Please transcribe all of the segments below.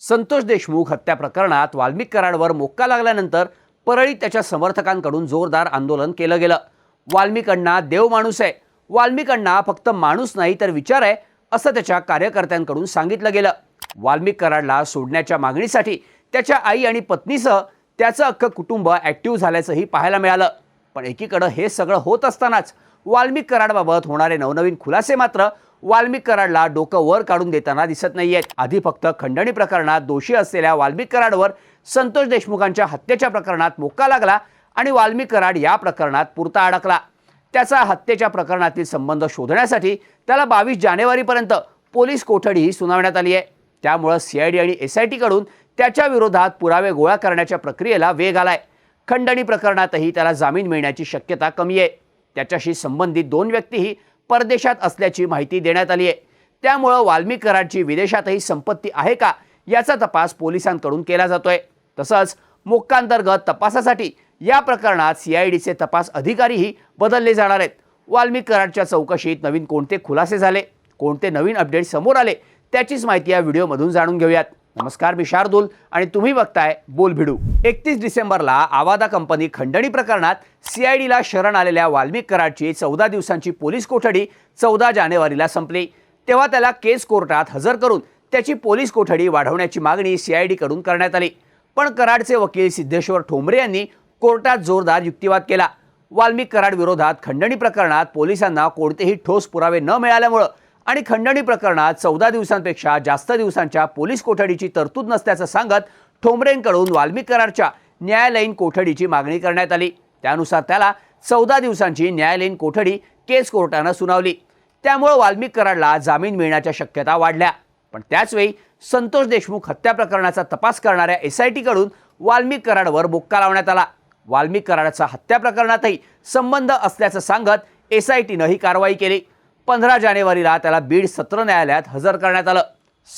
संतोष देशमुख हत्या प्रकरणात वाल्मिक कराडवर मोक्का लागल्यानंतर परळी त्याच्या समर्थकांकडून जोरदार आंदोलन केलं गेलं. वाल्मिक अण्णा देव माणूस आहे. वाल्मिक अण्णा फक्त माणूस नाही तर विचार आहे असं त्याच्या कार्यकर्त्यांकडून सांगितलं गेलं. वाल्मिक कराडला सोडण्याच्या मागणीसाठी त्याच्या आई आणि पत्नीसह त्याचं अख्खं कुटुंब ॲक्टिव्ह झाल्याचंही पाहायला मिळालं. पण एकीकडं हे सगळं होत असतानाच वाल्मिक कराडबाबत होणारे नवनवीन खुलासे मात्र वाल्मिक कराडला डोकं वर काढून देताना दिसत नाही आहेत आधी फक्त खंडणी प्रकरणात दोषी असलेल्या वाल्मिक कराडवर संतोष देशमुखांच्या हत्येच्या प्रकरणात मोक्का लागला आणि वाल्मिक कराड या प्रकरणात पुरता अडकला. त्याचा हत्येच्या प्रकरणातील संबंध शोधण्यासाठी त्याला बावीस जानेवारीपर्यंत पोलीस कोठडीही सुनावण्यात आली आहे. त्यामुळं सीआयडी आणि एस आय टीकडून त्याच्या विरोधात पुरावे गोळा करण्याच्या प्रक्रियेला वेग आलाय. खंडणी प्रकरणातही त्याला जामीन मिळण्याची शक्यता कमी आहे. त्याच्याशी संबंधित दोन व्यक्तीही परदेशात असल्याची माहिती देण्यात आली आहे त्यामुळं वाल्मीकरांची कराडची विदेशातही संपत्ती आहे का याचा तपास पोलिसांकडून केला जातोय. तसंच मोक्कांतर्गत तपासासाठी या प्रकरणात सीआयडीचे तपास अधिकारीही बदलले जाणार आहेत. वाल्मीकरांच्या चौकशीत नवीन कोणते खुलासे झाले कोणते नवीन अपडेट समोर आले त्याचीच माहिती या व्हिडिओमधून जाणून घेऊयात. नमस्कार मी शार्दूल आणि तुम्ही बघताय बोल भिडू एकतीस डिसेंबरला आवादा कंपनी खंडणी प्रकरणात सीआयडीला शरण आलेल्या वाल्मिक कराडची चौदा दिवसांची पोलीस कोठडी चौदा जानेवारीला संपली. तेव्हा त्याला केस कोर्टात हजर करून त्याची पोलीस कोठडी वाढवण्याची मागणी सीआयडीकडून करण्यात आली. पण कराडचे वकील सिद्धेश्वर ठोंबरे यांनी कोर्टात जोरदार युक्तिवाद केला. वाल्मिक कराड विरोधात खंडणी प्रकरणात पोलिसांना कोणतेही ठोस पुरावे न मिळाल्यामुळं आणि खंडणी प्रकरणात चौदा दिवसांपेक्षा जास्त दिवसांच्या पोलीस कोठडीची तरतूद नसल्याचं सांगत ठोंबरेंकडून वाल्मिकरारच्या न्यायालयीन कोठडीची मागणी करण्यात आली. त्यानुसार त्याला चौदा दिवसांची न्यायालयीन कोठडी केस कोर्टानं सुनावली. त्यामुळं वाल्मिक कराडला जामीन मिळण्याच्या शक्यता वाढल्या. पण त्याचवेळी संतोष देशमुख हत्या प्रकरणाचा तपास करणाऱ्या एस आय टीकडून वाल्मिक कराडवर बुक्का लावण्यात आला. वाल्मिक कराडाचा हत्या प्रकरणातही संबंध असल्याचं सांगत एस आय टीनं ही कारवाई केली. पंधरा जानेवारीला त्याला बीड सत्र न्यायालयात हजर करण्यात आलं.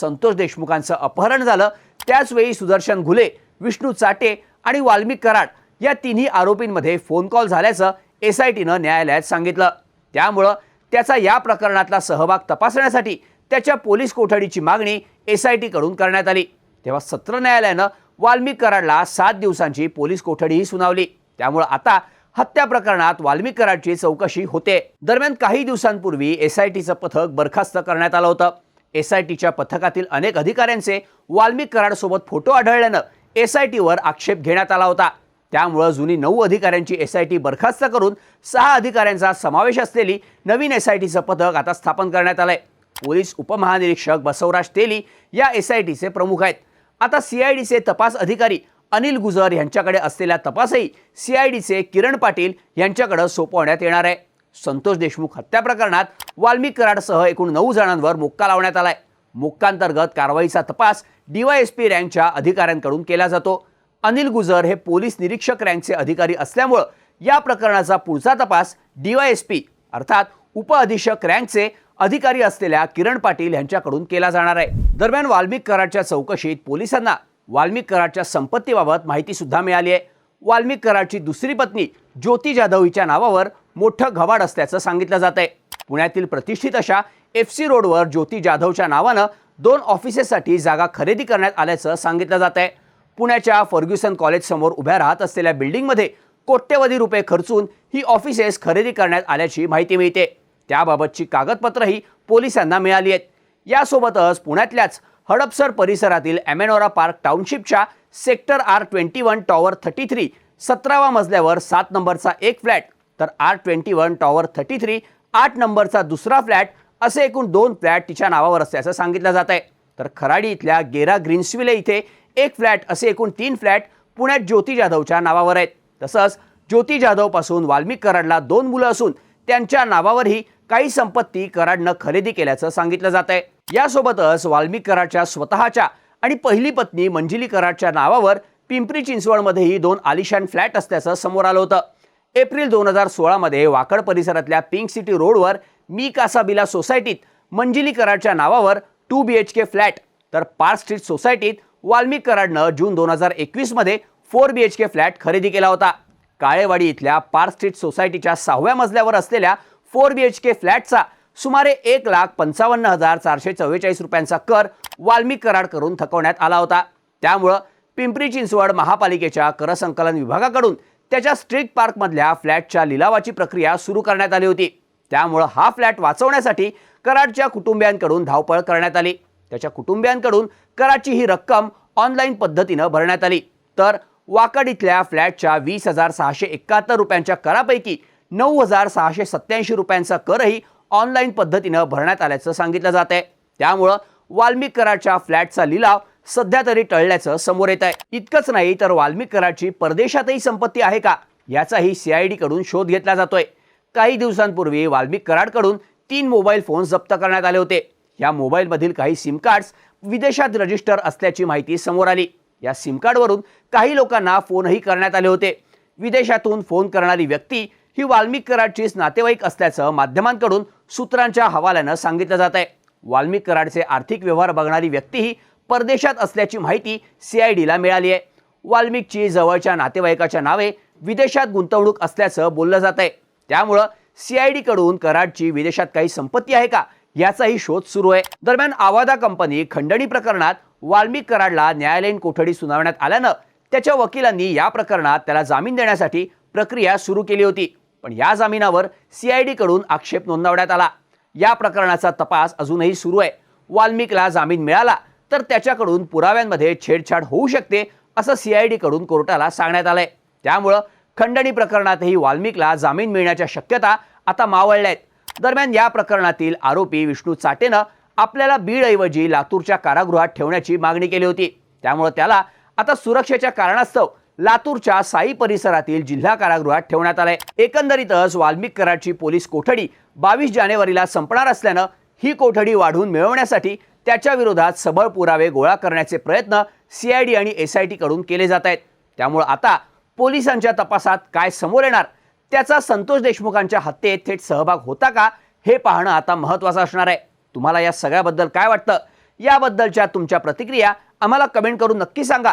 संतोष देशमुखांचं अपहरण झालं. त्याचवेळी सुदर्शन घुले विष्णू चाटे आणि वाल्मिक कराड या तिन्ही आरोपींमध्ये फोन कॉल झाल्याचं एस आय टीनं न्यायालयात सांगितलं. त्यामुळं त्याचा या प्रकरणातला सहभाग तपासण्यासाठी त्याच्या पोलीस कोठडीची मागणी एस आय टीकडून करण्यात आली. तेव्हा सत्र न्यायालयानं वाल्मिक कराडला सात दिवसांची पोलीस कोठडीही सुनावली. त्यामुळं आता हत्या प्रकरणात वाल्मिक चौकशी होते. दरम्यान काही दिवसांपूर्वी एस आय टीचं पथक बरखास्त करण्यात आलं होतं. एस आय टीच्या पथकातील अनेक अधिकाऱ्यांचे वाल्मिक कराडसोबत फोटो आढळल्यानं एस आय टीवर आक्षेप घेण्यात आला होता. त्यामुळं जुनी नऊ अधिकाऱ्यांची एस आय टी बरखास्त करून सहा अधिकाऱ्यांचा समावेश असलेली नवीन एस आय टीचं पथक आता स्थापन करण्यात आलंय. पोलीस उपमहानिरीक्षक बसवराज तेली या एस आय टीचे प्रमुख आहेत. आता सी आय तपास अधिकारी अनिल गुजर यांच्याकडे असलेला तपासही सी आय डीचे किरण पाटील यांच्याकडे सोपवण्यात येणार आहे. संतोष देशमुख हत्या प्रकरणात वाल्मिक कराडसह एकूण नऊ जणांवर मोक्का लावण्यात आलाय. मोक्कांतर्गत कारवाईचा तपास डीवायएसपी रँकच्या अधिकाऱ्यांकडून केला जातो. अनिल गुजर हे पोलीस निरीक्षक रँकचे अधिकारी असल्यामुळं या प्रकरणाचा पुढचा तपास डीवायएसपी अर्थात उपअधीक्षक रँकचे अधिकारी असलेल्या किरण पाटील यांच्याकडून केला जाणार आहे. दरम्यान वाल्मिक कराडच्या चौकशीत पोलिसांना वाल्मिक कराडच्या संपत्तीबाबत माहितीसुद्धा मिळाली आहे. वाल्मिक कराडची दुसरी पत्नी ज्योती जाधव हिच्या नावावर मोठं घवाड असल्याचं सांगितलं जात आहे. पुण्यातील प्रतिष्ठित अशा एफ सी रोडवर ज्योती जाधवच्या नावानं दोन ऑफिसेससाठी जागा खरेदी करण्यात आल्याचं सांगितलं जात आहे. पुण्याच्या फर्ग्युसन कॉलेजसमोर उभ्या राहत असलेल्या बिल्डिंगमध्ये कोट्यवधी रुपये खर्चून ही ऑफिसेस खरेदी करण्यात आल्याची माहिती मिळते. त्याबाबतची कागदपत्रही पोलिसांना मिळाली आहेत. यासोबतच पुण्यातल्याच हडपसर परिसरातील ॲमेनोरा park टाउनशिपच्या sector R twenty one tower thirty three सतरावा मजल्यावर सात नंबरचा एक फ्लॅट तर R twenty one tower thirty three आठ नंबरचा दुसरा फ्लॅट असे एकूण दोन फ्लॅट तिच्या नावावर असल्याचं सांगितलं जात आहे तर खराडी इथल्या गेरा ग्रीन्सविले इथे एक फ्लॅट असे एकूण तीन फ्लॅट पुण्यात ज्योती जाधवच्या नावावर आहेत. तसंच ज्योती जाधवपासून वाल्मिक कराडला दोन मुलं असून त्यांच्या नावावरही काही संपत्ती कराडनं खरेदी केल्याचं सांगितलं जात आहे यासोबतच वाल्मिकराच्या स्वतःच्या आणि पहिली पत्नी मंजिली कराडच्या नावावर पिंपरी चिंचवडमध्येही दोन आलिशान फ्लॅट असल्याचं समोर आलं होतं. एप्रिल दोन हजार सोळामध्ये वाकड परिसरातल्या पिंक सिटी रोडवर मी कासाबिला सोसायटीत मंजिली कराडच्या नावावर two B H K flat तर पार्क स्ट्रीट सोसायटीत वाल्मिक कराडनं जून दोन हजार एकवीसमध्ये four B H K flat खरेदी केला होता. काळेवाडी इथल्या पार्क स्ट्रीट सोसायटीच्या सहाव्या मजल्यावर असलेल्या फोर बी एच के फ्लॅटचा सुमारे एक लाख पंचावन्न हजार चारशे चव्वेचाळीस रुपयांचा कर वाल्मिक कराड करून थकवण्यात आला होता. त्यामुळं पिंपरी चिंचवड महापालिकेच्या कर संकलन विभागाकडून त्याच्या स्ट्रीट पार्कमधल्या फ्लॅटच्या लिलावाची प्रक्रिया सुरू करण्यात आली होती. त्यामुळं हा फ्लॅट वाचवण्यासाठी कराडच्या कुटुंबियांकडून धावपळ करण्यात आली. त्याच्या कुटुंबियांकडून कराची ही रक्कम ऑनलाईन पद्धतीनं भरण्यात आली. तर वाकड इथल्या फ्लॅटच्या वीस हजार सहाशे एकाहत्तर रुपयांच्या करापैकी नऊ हजार सहाशे सत्याऐंशी रुपयांचा करही ऑनलाईन पद्धतीनं भरण्यात आल्याचं सांगितलं जात आहे त्यामुळं वाल्मिक कराडच्या फ्लॅटचा लिलाव सध्या तरी टळल्याचं समोर येत आहे इतकंच नाही तर वाल्मिक कराडची परदेशातही संपत्ती आहे का? याचाही सीआयडी कडून शोध घेतला जातोय. काही दिवसांपूर्वी वाल्मिक कराडकडून तीन मोबाईल फोन जप्त करण्यात आले होते. या मोबाईलमधील काही सिम कार्ड्स विदेशात रजिस्टर असल्याची माहिती समोर आली. या सिम कार्डवरून काही लोकांना फोनही करण्यात आले होते. विदेशातून फोन करणारी व्यक्ती ही वाल्मिक कराडचीच नातेवाईक असल्याचं माध्यमांकडून सूत्रांच्या हवाल्यानं सांगितलं जात आहे वाल्मिक कराडचे आर्थिक व्यवहार बघणारी व्यक्तीही परदेशात असल्याची माहिती सीआयडीला मिळाली आहे वाल्मिकची जवळच्या नातेवाईकाच्या नावे विदेशात गुंतवणूक असल्याचं बोललं जात आहे त्यामुळं सी आय डीकडून कराडची विदेशात काही संपत्ती आहे का याचाही शोध सुरू आहे. दरम्यान आवादा कंपनी खंडणी प्रकरणात वाल्मिक कराडला न्यायालयीन कोठडी सुनावण्यात आल्यानं त्याच्या वकिलांनी या प्रकरणात त्याला जामीन देण्यासाठी प्रक्रिया सुरू केली होती. पण या जामिनावर सीआयडीकडून आक्षेप नोंदवण्यात आला. या प्रकरणाचा तपास अजूनही सुरू आहे. वाल्मिकला जामीन मिळाला तर त्याच्याकडून पुराव्यांमध्ये छेडछाड होऊ शकते असं सीआयडीकडून कोर्टाला सांगण्यात आलंय. त्यामुळं खंडणी प्रकरणातही वाल्मिकला जामीन मिळण्याच्या शक्यता आता मावळल्या आहेत. दरम्यान या प्रकरणातील आरोपी विष्णू चाटेनं आपल्याला बीडऐवजी लातूरच्या कारागृहात ठेवण्याची मागणी केली होती. त्यामुळं त्याला आता सुरक्षेच्या कारणास्तव लातूरच्या साई परिसरातील जिल्हा कारागृहात ठेवण्यात आलाय. एकंदरीतच वाल्मिक कराडची पोलीस कोठडी बावीस जानेवारीला संपणार असल्यानं ही कोठडी वाढवून मिळवण्यासाठी त्याच्या विरोधात सबळ पुरावे गोळा करण्याचे प्रयत्न सीआयडी आणि एसआयटी कडून केले जात आहेत. त्यामुळे आता पोलिसांच्या तपासात काय समोर येणार त्याचा संतोष देशमुखांच्या हत्येत थेट सहभाग होता का हे पाहणं आता महत्त्वाचं असणार आहे. तुम्हाला या सगळ्याबद्दल काय वाटतं? याबद्दलच्या तुमच्या प्रतिक्रिया आम्हाला कमेंट करून नक्की सांगा.